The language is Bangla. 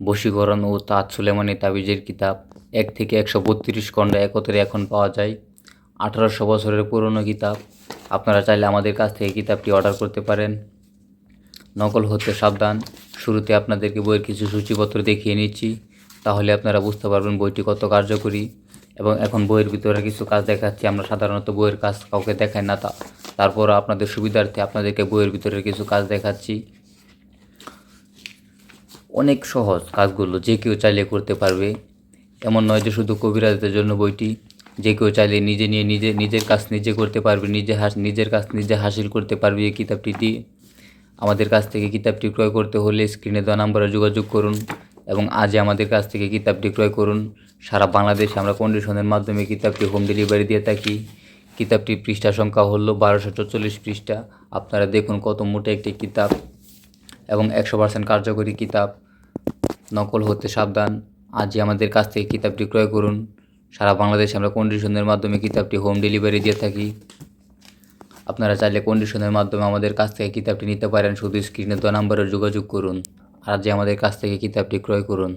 বশীকরণ ও তাজ সুলেমানি তাবিজের কিতাব। এক থেকে একশো বত্রিশ খণ্ড একত্রে এখন পাওয়া যায়। আঠারোশো বছরের পুরনো কিতাব। আপনারা চাইলে আমাদের কাছ থেকে কিতাবটি অর্ডার করতে পারেন। নকল হতে সাবধান। শুরুতে আপনাদেরকে বইয়ের কিছু সূচিপত্র দেখিয়ে নিচ্ছি। তাহলে আপনারা বুঝতে পারবেন বইটি কত কার্যকরী এবং এখন বইয়ের ভিতরে কিছু কাজ দেখাচ্ছি। আমরা সাধারণত বইয়ের কাজ কাউকে দেখাই না। তা তারপর আপনাদের সুবিধার্থে আপনাদেরকে বইয়ের ভিতরের কিছু কাজ দেখাচ্ছি। অনেক সহজ কাজগুলো যে কেউ চাইলে করতে পারবে। এমন নয় যে শুধু কবিরাজদের জন্য বইটি, যে কেউ চাইলে নিজে নিয়ে নিজে, নিজের কাজ নিজে করতে পারবে, নিজে হাস, নিজের কাজ নিজে হাসিল করতে পারবে এই কিতাবটি। দিয়ে আমাদের কাছ থেকে কিতাবটি ক্রয় করতে হলে স্ক্রিনে দেওয়া নাম্বারে যোগাযোগ করুন এবং আজই আমাদের কাছ থেকে কিতাবটি ক্রয় করুন। সারা বাংলাদেশে আমরা কন্ডিশনের মাধ্যমে কিতাবটি হোম ডেলিভারি দিয়ে থাকি। কিতাবটির পৃষ্ঠা সংখ্যা হলো বারোশো চল্লিশ পৃষ্ঠা। আপনারা দেখুন কত মোটা একটি কিতাব এবং একশো পার্সেন্ট কার্যকরী কিতাব। নকল হতে সাবধান। আজই আমাদের কাছ থেকে কিতাবটি ক্রয় করুন। সারা বাংলাদেশে আমরা কন্ডিশনের মাধ্যমে কিতাবটি হোম ডেলিভারি দিয়ে থাকি। আপনারা চাইলে কন্ডিশনের মাধ্যমে আমাদের কাছ থেকে কিতাবটি নিতে পারেন। শুধু স্ক্রিনে দেওয়া নাম্বারে যোগাযোগ করুন। আর যে আমাদের কাছ থেকে কিতাবটি ক্রয় করুন।